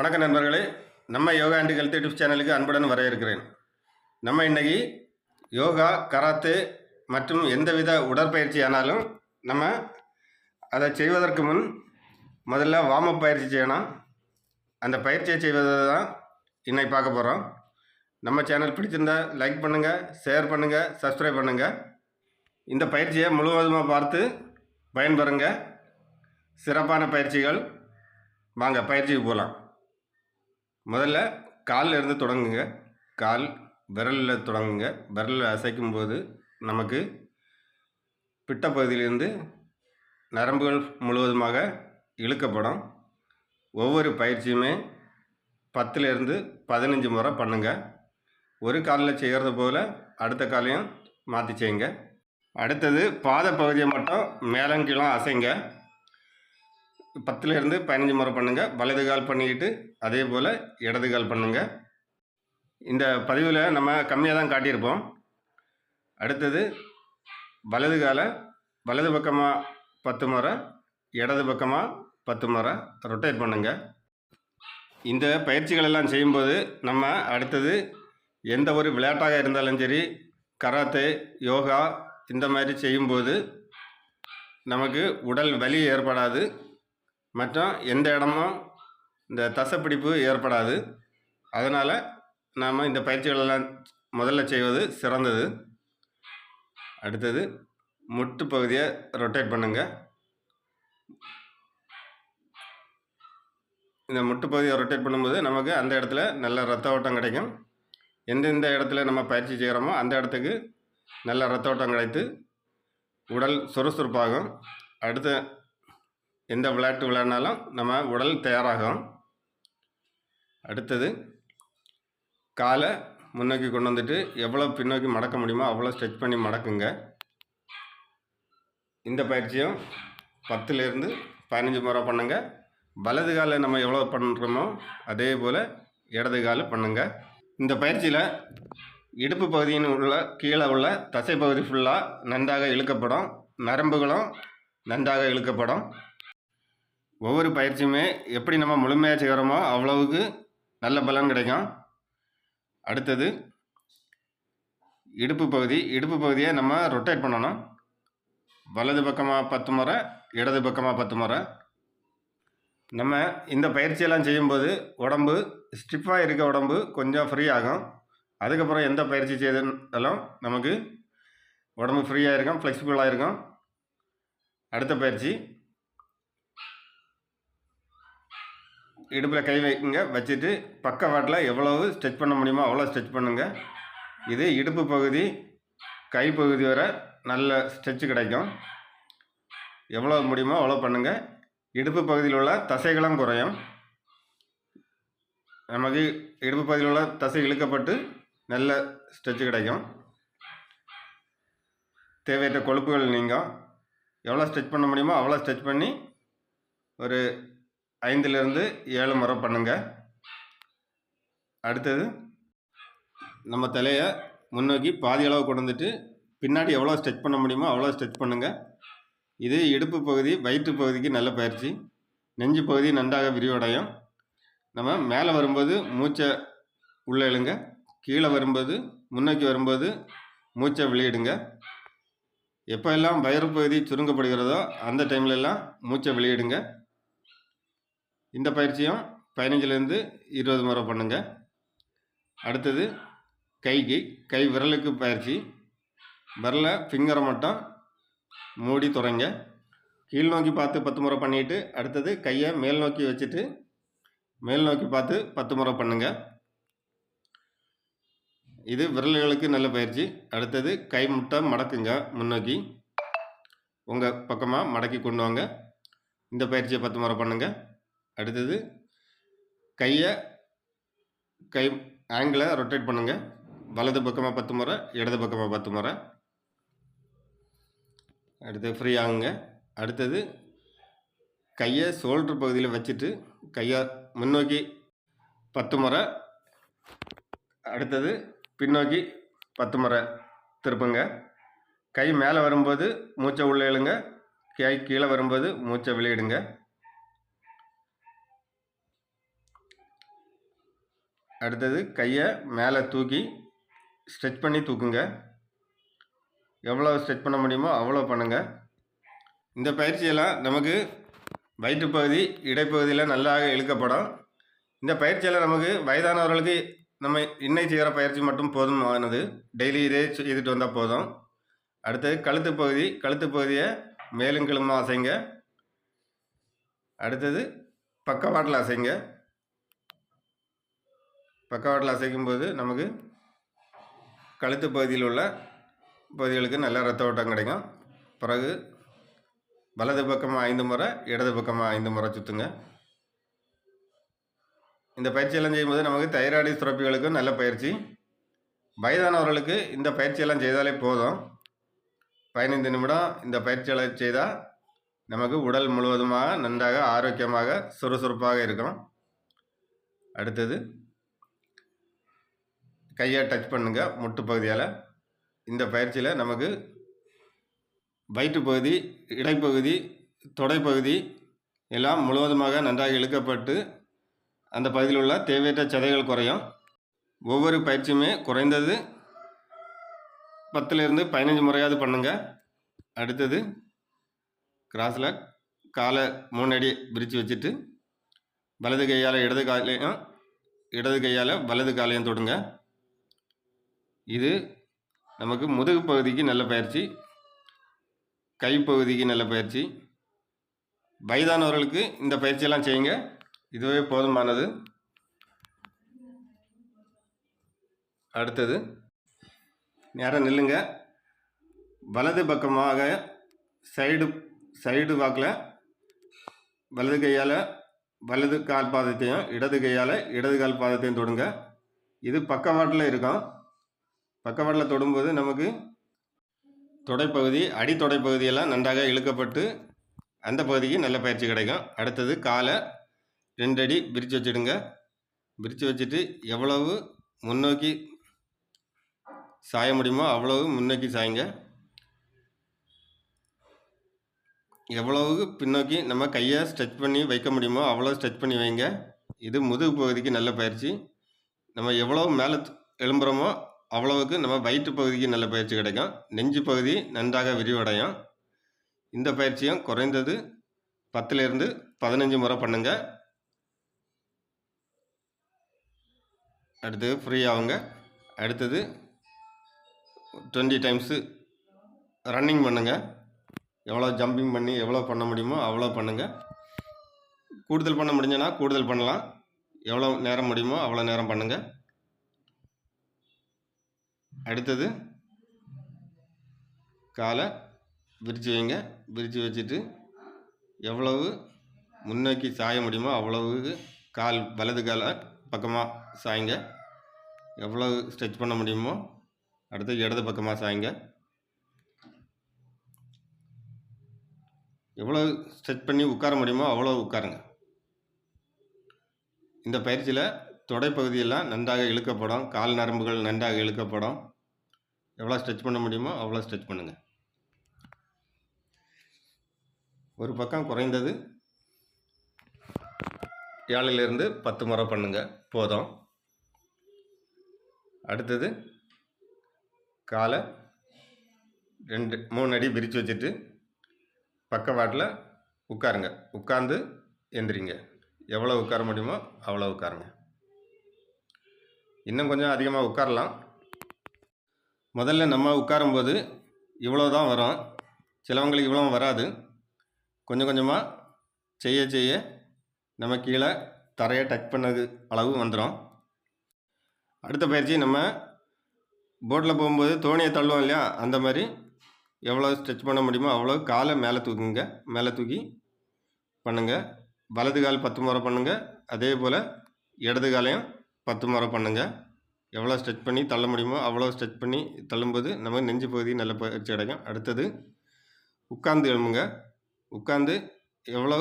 வணக்க நண்பர்களே. நம்ம யோகா அண்ட் ஹெல்த் யூடியூப் சேனலுக்கு அன்புடன் வரவேற்கிறேன். நம்ம இன்னைக்கு யோகா கராத்தே மற்றும் எந்தவித உடற்பயிற்சி ஆனாலும் நம்ம அதை செய்வதற்கு முன் முதல்ல வார்மப் பயிற்சி செய்யணும். அந்த பயிற்சியை செய்வதை தான் இன்னைக்கு பார்க்க போகிறோம் நம்ம சேனல் பிடிச்சிருந்தா லைக் பண்ணுங்கள் ஷேர் பண்ணுங்கள் சப்ஸ்கிரைப் பண்ணுங்கள் இந்த பயிற்சியை முழுவதுமாக பார்த்து பயன்பெறுங்க. சிறப்பான பயிற்சிகள். வாங்க பயிற்சிக்கு போகலாம் முதல்ல காலில் இருந்து தொடங்குங்க. கால் விரலில் தொடங்குங்க. விரலில் அசைக்கும் போது நமக்கு பிட்ட பகுதியிலிருந்து நரம்புகள் முழுவதுமாக இழுக்கப்படும். ஒவ்வொரு பயிற்சியுமே பத்துலேருந்து பதினஞ்சு முறை பண்ணுங்க. ஒரு காலில் செய்கிறது போல் அடுத்த காலையும் மாற்றி செய்யுங்க. அடுத்தது பாத பகுதியை மட்டும் மேலங்கீழும் அசைங்க. பத்துலேருந்து பதினஞ்சு முறை பண்ணுங்கள் வலது கால் பண்ணிக்கிட்டு அதே போல் இடது கால் பண்ணுங்க. இந்த பதிவில் நம்ம கம்மியாக தான் காட்டியிருப்போம். அடுத்தது வலது காலை வலது பக்கமாக பத்து முறை இடது பக்கமாக பத்து முறை ரொட்டேட் பண்ணுங்க. இந்த பயிற்சிகள் எல்லாம் செய்யும்போது நம்ம அடுத்தது எந்த ஒரு விளையாட்டாக இருந்தாலும் சரி கராத்தே யோகா இந்த மாதிரி செய்யும்போது நமக்கு உடல் வலி ஏற்படாது. மற்றும் எந்த இடமும் இந்த தசைப்பிடிப்பு ஏற்படாது. அதனால் நாம் இந்த பயிற்சிகளெல்லாம் முதல்ல செய்வது சிறந்தது. அடுத்தது முட்டு பகுதியை ரொட்டேட் பண்ணுங்கள் இந்த முட்டு பகுதியை ரொட்டேட் பண்ணும்போது நமக்கு அந்த இடத்துல நல்ல ரத்த ஓட்டம் கிடைக்கும். எந்தெந்த இடத்துல நம்ம பயிற்சி செய்கிறோமோ அந்த இடத்துக்கு நல்ல ரத்த ஓட்டம் கிடைத்து உடல் சுறுசுறுப்பாகும் அடுத்த எந்த விளையாட்டு விளையாடினாலும் நம்ம உடல் தயாராகும். அடுத்தது காலை முன்னோக்கி கொண்டு வந்துட்டு எவ்வளோ பின்னோக்கி மடக்க முடியுமோ அவ்வளோ ஸ்ட்ரெச் பண்ணி மடக்குங்க. இந்த பயிற்சியும் பத்துலேருந்து பதினஞ்சு முறை பண்ணுங்க. வலது காலில் நம்ம எவ்வளோ பண்ணுறோமோ அதே போல் இடது காலை பண்ணுங்க. இந்த பயிற்சியில் இடுப்பு பகுதியின் உள்ள கீழே உள்ள தசை பகுதி ஃபுல்லாக நன்றாக இழுக்கப்படும். நரம்புகளும் நன்றாக இழுக்கப்படும். ஒவ்வொரு பயிற்சியுமே எப்படி நம்ம முழுமையாக செய்கிறோமோ அவ்வளவுக்கு நல்ல பலன் கிடைக்கும். அடுத்தது இடுப்பு பகுதி. இடுப்பு பகுதியை நம்ம ரொட்டேட் பண்ணணும். வலது பக்கமாக பத்து முறை இடது பக்கமாக பத்து முறை. நம்ம இந்த பயிற்சியெல்லாம் செய்யும்போது உடம்பு ஸ்டிஃபாக இருக்க உடம்பு கொஞ்சம் ஃப்ரீ ஆகும். அதுக்கப்புறம் எந்த பயிற்சி செய்தாலும் நமக்கு உடம்பு ஃப்ரீயாக இருக்கும் ஃப்ளெக்சிபிளாக இருக்கும். அடுத்த பயிற்சி இடுப்பில் கை வைக்குங்க. வச்சுட்டு பக்கவாட்டில் எவ்வளவு ஸ்ட்ரெச் பண்ண முடியுமோ அவ்வளோ ஸ்ட்ரெச் பண்ணுங்க. இது இடுப்பு பகுதி கை பகுதி வரை நல்ல ஸ்ட்ரெச்சு கிடைக்கும். எவ்வளோ முடியுமோ அவ்வளோ பண்ணுங்கள் இடுப்பு பகுதியில் உள்ள தசைகளும் குறையும். நமக்கு இடுப்பு பகுதியில் உள்ள தசை இழுக்கப்பட்டு நல்ல ஸ்ட்ரெச்சு கிடைக்கும். தேவையற்ற கொழுப்புகள் நீங்கும். எவ்வளோ ஸ்ட்ரெச் பண்ண முடியுமோ அவ்வளோ ஸ்ட்ரெச் பண்ணி ஒரு ஐந்துலேருந்து ஏழு முறை பண்ணுங்க. அடுத்தது நம்ம தலையை முன்னோக்கி பாதி அளவு கொண்டு வந்துட்டு பின்னாடி எவ்வளோ ஸ்ட்ரெச் பண்ண முடியுமோ அவ்வளோ ஸ்ட்ரெச் பண்ணுங்கள் இது இடுப்பு பகுதி வயிற்று பகுதிக்கு நல்ல பயிற்சி. நெஞ்சு பகுதி நன்றாக விரிவடையும். நம்ம மேலே வரும்போது மூச்சை உள்ளே எழுங்க கீழே வரும்போது முன்னோக்கி வரும்போது மூச்சை வெளியிடுங்க. எப்போ எல்லாம் வயிறு பகுதி சுருங்கப்படுகிறதோ அந்த டைம்லெல்லாம் மூச்சை வெளியிடுங்க. இந்த பயிற்சியும் பதினஞ்சுலேருந்து இருபது முறை பண்ணுங்கள் அடுத்தது கைக்கு கை விரலுக்கு பயிற்சி. விரலை ஃபிங்கரை மட்டும் மூடி துறைங்க கீழ் நோக்கி பார்த்து பத்து முறை பண்ணிட்டு அடுத்தது கையை மேல் நோக்கி வச்சுட்டு மேல் நோக்கி பார்த்து பத்து முறை பண்ணுங்கள் இது விரல்களுக்கு நல்ல பயிற்சி. அடுத்தது கை முட்டை மடக்குங்க முன்னோக்கி. உங்கள் பக்கமாக மடக்கி கொண்டு வாங்க. இந்த பயிற்சியை பத்து முறை பண்ணுங்கள் அடுத்தது கையை கை ஆங்கிளை ரொட்டேட் பண்ணுங்க. வலது பக்கமாக பத்து முறை இடது பக்கமாக பத்து முறை. அடுத்து ஃப்ரீ ஆகுங்க அடுத்தது கையை ஷோல்டர் பகுதியில் வச்சுட்டு கையை முன்னோக்கி பத்து முறை அடுத்தது பின்னோக்கி பத்து முறை திருப்புங்க. கை மேலே வரும்போது மூச்சை உள்ளே இழுங்க. கை கீழே வரும்போது மூச்சை வெளியிடுங்க. அடுத்தது கையை மேலே தூக்கி ஸ்ட்ரெச் பண்ணி தூக்குங்க. எவ்வளோ ஸ்ட்ரெச் பண்ண முடியுமோ அவ்வளோ பண்ணுங்கள் இந்த பயிற்சியெல்லாம் நமக்கு வயிற்றுப்பகுதி இடைப்பகுதியில் நல்லாக இழுக்கப்படும். இந்த பயிற்சியெல்லாம் நமக்கு வயதானவர்களுக்கு நம்ம இன்னை செய்கிற பயிற்சி மட்டும் போதுமானது. டெய்லி இதே செய்துட்டு வந்தால் போதும். அடுத்தது கழுத்து பகுதி கழுத்து பகுதியை மேலும் கிளம்ப அசைங்க. அடுத்தது பக்கவாட்டில் அசைங்க. பக்கவாட்டில் அசைக்கும் போது நமக்கு கழுத்து பகுதியில் உள்ள பகுதிகளுக்கு நல்ல ரத்த ஓட்டம் கிடைக்கும். பிறகு வலது பக்கமாக ஐந்து முறை இடது பக்கமாக ஐந்து முறை சுற்றுங்க இந்த பயிற்சியெல்லாம் செய்யும்போது நமக்கு தைராய்டு சுரப்பிகளுக்கும் நல்ல பயிற்சி. வயதானவர்களுக்கு இந்த பயிற்சியெல்லாம் செய்தாலே போதும். பதினைந்து நிமிடம் இந்த பயிற்சிகளை செய்தால் நமக்கு உடல் முழுவதுமாக நன்றாக ஆரோக்கியமாக சுறுசுறுப்பாக இருக்கும். அடுத்தது கையை டச் பண்ணுங்கள் முட்டு பகுதியால். இந்த பயிற்சியில் நமக்கு வயிற்று பகுதி இடைப்பகுதி தொடைப்பகுதி எல்லாம் முழுவதுமாக நன்றாக இழுக்கப்பட்டு அந்த பகுதியில் உள்ள தேவையற்ற சதைகள் குறையும். ஒவ்வொரு பயிற்சியுமே குறைந்தது பத்துலேருந்து பதினஞ்சு முறையாவது பண்ணுங்கள் அடுத்தது கிராஸில் காலை மூணு அடி பிரித்து வச்சுட்டு வலது கையால் இடது காலையும் இடது கையால் வலது காலையும் தொடுங்க. இது நமக்கு முதுகு பகுதிக்கு நல்ல பயிற்சி கைப்பகுதிக்கு நல்ல பயிற்சி. வயதானவர்களுக்கு இந்த பயிற்சியெல்லாம் செய்யுங்க. இதுவே போதுமானது. அடுத்தது நேரம் நில்லுங்க. வலது பக்கமாக சைடு சைடு வாக்கில் வலது கையால் வலது கால் பாதத்தையும் இடது கையால் இடது கால் பாதத்தையும் தொடுங்க. இது பக்கவாட்டில் இருக்கும். பக்கவாட்டில் தொடும்போது நமக்கு தொடைப்பகுதி அடித்தொடைப்பகுதியெல்லாம் நன்றாக இழுக்கப்பட்டு அந்த பகுதிக்கு நல்ல பயிற்சி கிடைக்கும். அடுத்தது காலை ரெண்டடி பிரித்து வச்சுடுங்க. பிரித்து வச்சுட்டு எவ்வளவு முன்னோக்கி சாய முடியுமோ அவ்வளவு முன்னோக்கி சாயுங்க. எவ்வளவு பின்னோக்கி நம்ம கையை ஸ்ட்ரெச் பண்ணி வைக்க முடியுமோ அவ்வளோ ஸ்ட்ரெச் பண்ணி வைங்க. இது முதுகு பகுதிக்கு நல்ல பயிற்சி. நம்ம எவ்வளோ மேலே எழும்புகிறோமோ அவ்வளவுக்கு நம்ம வயிற்று பகுதிக்கு நல்ல பயிற்சி கிடைக்கும். நெஞ்சு பகுதி நன்றாக விரிவடையும். இந்த பயிற்சியும் குறைந்தது பத்துலேருந்து பதினஞ்சு முறை பண்ணுங்க. அடுத்தது ஃப்ரீ ஆகுங்க. அடுத்தது டுவெண்ட்டி டைம்ஸு ரன்னிங் பண்ணுங்கள் எவ்வளோ ஜம்பிங் பண்ணி எவ்வளோ பண்ண முடியுமோ அவ்வளோ பண்ணுங்கள் கூடுதல் பண்ண முடிஞ்சனா கூடுதல் பண்ணலாம். எவ்வளோ நேரம் முடியுமோ அவ்வளோ நேரம் பண்ணுங்கள் அடுத்தது காலை விரித்து வைங்க. விரித்து வச்சுட்டு எவ்வளவு முன்னோக்கி சாய முடியுமோ அவ்வளவு கால் வலது காலை பக்கமாக சாய்ங்க. எவ்வளவு ஸ்ட்ரெச் பண்ண முடியுமோ அடுத்து இடது பக்கமாக சாய்ங்க. எவ்வளோ ஸ்ட்ரெச் பண்ணி உட்கார முடியுமோ அவ்வளோ உட்காருங்க. இந்த பயிற்சியில் தொடைப்பகுதியெல்லாம் நன்றாக இழுக்கப்படும். கால் நரம்புகள் நன்றாக இழுக்கப்படும். எவ்வளோ ஸ்ட்ரெச் பண்ண முடியுமோ அவ்வளோ ஸ்ட்ரெச் பண்ணுங்கள் ஒரு பக்கம் குறைந்தது ஏழிலிருந்து பத்து முறை பண்ணுங்கள் போதும். அடுத்தது காலை ரெண்டு மூணு அடி விரித்து வச்சுட்டு பக்கவாட்டில் உட்காருங்க. உட்காந்து எந்திரிங்க. எவ்வளோ உட்கார முடியுமோ அவ்வளோ உட்காருங்க. இன்னும் கொஞ்சம் அதிகமாக உட்காரலாம். முதல்ல நம்ம உட்காரும்போது இவ்வளோ தான் வரும். சிலவங்களுக்கு இவ்வளோ வராது. கொஞ்சம் கொஞ்சமாக செய்ய செய்ய நம்ம கீழே தரையை டச் பண்ணது அளவு வந்துடும் அடுத்த பயிற்சி நம்ம போட்டில் போகும்போது தோணியை தள்ளுவோம் இல்லையா? அந்த மாதிரி எவ்வளோ ஸ்ட்ரெச் பண்ண முடியுமோ அவ்வளோ காலை மேலே தூக்குங்க. மேலே தூக்கி பண்ணுங்கள் வலது கால் பத்து முறை பண்ணுங்கள் அதே போல் இடது காலையும் பத்து முறை பண்ணுங்கள் எவ்வளோ ஸ்ட்ரெச் பண்ணி தள்ள முடியுமோ அவ்வளோ ஸ்ட்ரெச் பண்ணி தள்ளும்போது நம்ம நெஞ்சு பகுதி நல்ல பயிற்சி கிடைக்கும் அடுத்தது உட்காந்து எழும்புங்க. உட்காந்து எவ்வளோ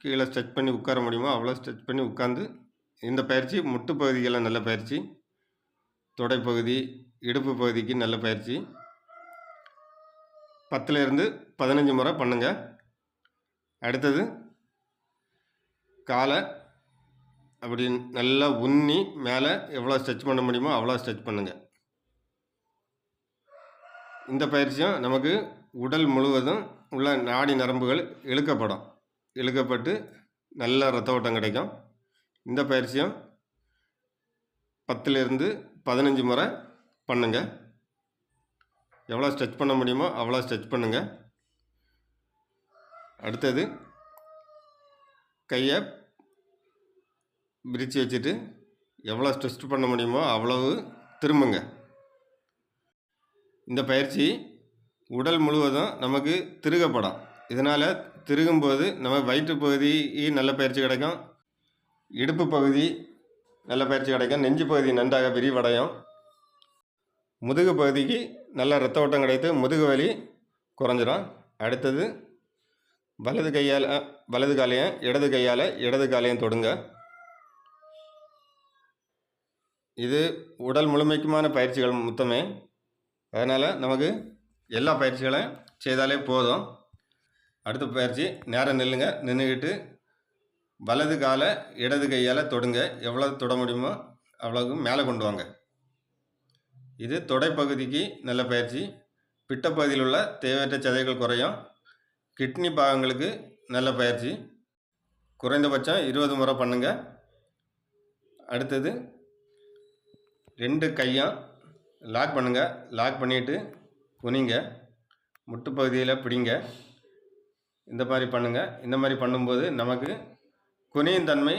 கீழே ஸ்ட்ரெச் பண்ணி உட்கார முடியுமோ அவ்வளோ ஸ்ட்ரெச் பண்ணி உட்காந்து இந்த பயிற்சி முட்டு பகுதிகளில் நல்ல பயிற்சி தொடைப்பகுதி இடுப்பு பகுதிக்கு நல்ல பயிற்சி. பத்துலேருந்து பதினஞ்சு முறை பண்ணுங்கள் அடுத்தது காலை அப்படி நல்லா உன்னி மேலே எவ்வளோ ஸ்ட்ரெச் பண்ண முடியுமோ அவ்வளோ ஸ்ட்ரெச் பண்ணுங்கள் இந்த பயிற்சியும் நமக்கு உடல் முழுவதும் உள்ள நாடி நரம்புகள் இழுக்கப்படும். இழுக்கப்பட்டு நல்ல ரத்த ஓட்டம் கிடைக்கும். இந்த பயிற்சியும் பத்துலேருந்து பதினஞ்சு முறை பண்ணுங்கள் எவ்வளோ ஸ்ட்ரெச் பண்ண முடியுமோ அவ்வளோ ஸ்ட்ரெச் பண்ணுங்கள் அடுத்தது கையை விரித்து வச்சுட்டு எவ்வளோ ஸ்ட்ரெஸ்ட் பண்ண முடியுமோ அவ்வளவு திரும்புங்க. இந்த பயிற்சி உடல் முழுவதும் நமக்கு திருகப்படும். இதனால் திருகும்போது நம்ம வயிற்று பகுதி நல்ல பயிற்சி கிடைக்கும். இடுப்பு பகுதி நல்ல பயிற்சி கிடைக்கும். நெஞ்சு பகுதி நன்றாக விரிவடையும். முதுகு பகுதிக்கு நல்ல ரத்த ஓட்டம் கிடைத்து முதுகு வலி குறைஞ்சிரும். அடுத்தது வலது கையால் வலது காலையும் இடது கையால் இடது காலையும் தொடுங்க. இது உடல் முழுமைக்குமான பயிற்சிகள் மொத்தமே. அதனால் நமக்கு எல்லா பயிற்சிகளையும் செய்தாலே போதும். அடுத்த பயிற்சி நேரம் நில்லுங்க. நின்றுக்கிட்டு வலது காலை இடது கையால் தொடுங்க. எவ்வளோ தொட முடியுமோ அவ்வளோக்கு மேலே கொண்டு வாங்க. இது தொடைப்பகுதிக்கு நல்ல பயிற்சி. பிட்டப்பகுதியில் உள்ள தேவையற்ற சதைகள் குறையும். கிட்னி பாகங்களுக்கு நல்ல பயிற்சி. குறைந்தபட்சம் இருபது முறை பண்ணுங்கள் அடுத்தது ரெண்டு கையும் லாக் பண்ணுங்கள் லாக் பண்ணிவிட்டு குனிங்க. முட்டு பகுதியில் பிடிங்க. இந்த மாதிரி பண்ணுங்கள் இந்த மாதிரி பண்ணும்போது நமக்கு குனியும் தன்மை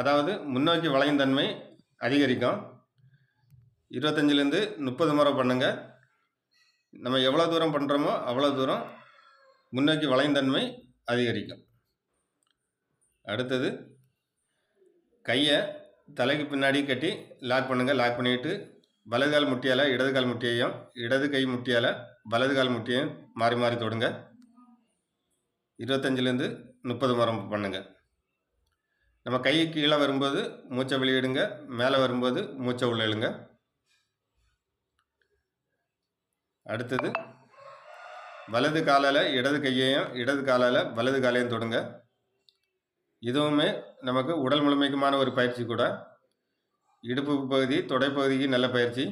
அதாவது முன்னோக்கி வளையும் தன்மை அதிகரிக்கும். இருபத்தஞ்சிலேருந்து முப்பது முறை பண்ணுங்கள் நம்ம எவ்வளோ தூரம் பண்ணுறோமோ அவ்வளோ தூரம் முன்னோக்கி வளையும் தன்மை அதிகரிக்கும். அடுத்தது கையை தலைக்கு பின்னாடி கட்டி லாக் பண்ணுங்கள் லாக் பண்ணிவிட்டு வலது கால் முட்டியால் இடது கால் முட்டியையும் இடது கை முட்டியால் வலது கால் முட்டியையும் மாறி மாறி தொடுங்க. இருபத்தஞ்சிலேருந்து முப்பது மரம் பண்ணுங்கள் நம்ம கை கீழே வரும்போது மூச்சை வெளியிடுங்க. மேலே வரும்போது மூச்சை உள்ள இழுங்க. அடுத்தது வலது காலால் இடது கையையும் இடது காலால் வலது காலையும் தொடுங்க. இதுவுமே நமக்கு உடல் முழுமைக்குமான ஒரு பயிற்சி கூட. இடுப்பு பகுதி தொடைப்பகுதிக்கு நல்ல பயிற்சி.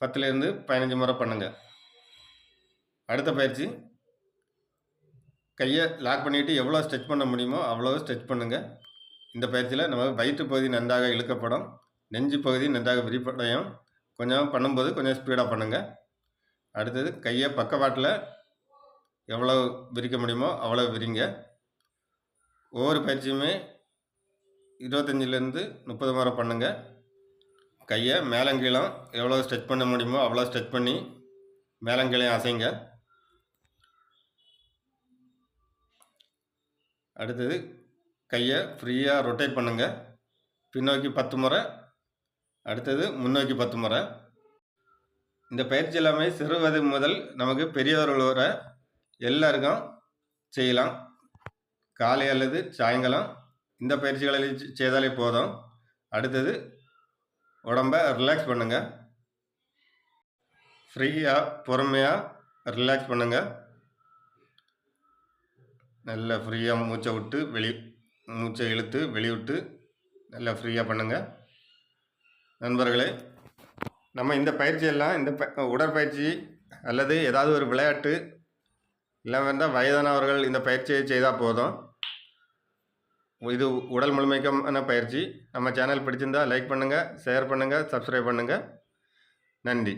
பத்துலேருந்து பதினஞ்சு முறை பண்ணுங்கள் அடுத்த பயிற்சி. கையை லாக் பண்ணிவிட்டு எவ்வளோ ஸ்ட்ரெச் பண்ண முடியுமோ அவ்வளோ ஸ்ட்ரெச் பண்ணுங்கள் இந்த பயிற்சியில் நம்ம வயிற்று பகுதி நன்றாக இழுக்கப்படும். நெஞ்சு பகுதி நன்றாக விரிப்படையும். கொஞ்சம் பண்ணும்போது கொஞ்சம் ஸ்பீடாக பண்ணுங்கள் அடுத்தது கையை பக்கவாட்டில் எவ்வளோ விரிக்க முடியுமோ அவ்வளோ விரிங்க. ஒவ்வொரு பயிற்சியுமே இருபத்தஞ்சிலேருந்து முப்பது முறை பண்ணுங்கள் கையை மேலங்கீழம் எவ்வளோ ஸ்ட்ரெச் பண்ண முடியுமோ அவ்வளோ ஸ்ட்ரெச் பண்ணி மேலங்கீழையும் அசைங்க. அடுத்தது கையை ஃப்ரீயாக ரொட்டேட் பண்ணுங்கள் பின்னோக்கி பத்து முறை அடுத்தது முன்னோக்கி பத்து முறை. இந்த பயிற்சி எல்லாமே சிறு வயது முதல் நமக்கு பெரியவர்கள் வர எல்லாருக்கும் செய்யலாம். காலை அல்லது சாயங்காலம் இந்த பயிற்சிகளை செய்தாலே போதும். அடுத்தது உடம்ப ரிலாக்ஸ் பண்ணுங்கள் ஃப்ரீயாக பொறுமையாக ரிலாக்ஸ் பண்ணுங்கள் நல்லா ஃப்ரீயாக மூச்சை விட்டு வெளி மூச்சை இழுத்து வெளிவிட்டு நல்லா ஃப்ரீயாக பண்ணுங்கள் நண்பர்களே நம்ம இந்த பயிற்சியெல்லாம் இந்த ப உடற்பயிற்சி அல்லது ஏதாவது ஒரு விளையாட்டு இல்லாமல் இருந்தால் வயதானவர்கள் இந்த பயிற்சியை செய்தால் போதும். இது உடல் முழுமைக்கான பயிற்சி. நம்ம சேனல் பிடிச்சிருந்தா லைக் பண்ணுங்கள் ஷேர் பண்ணுங்கள் சப்ஸ்கிரைப் பண்ணுங்கள் நன்றி.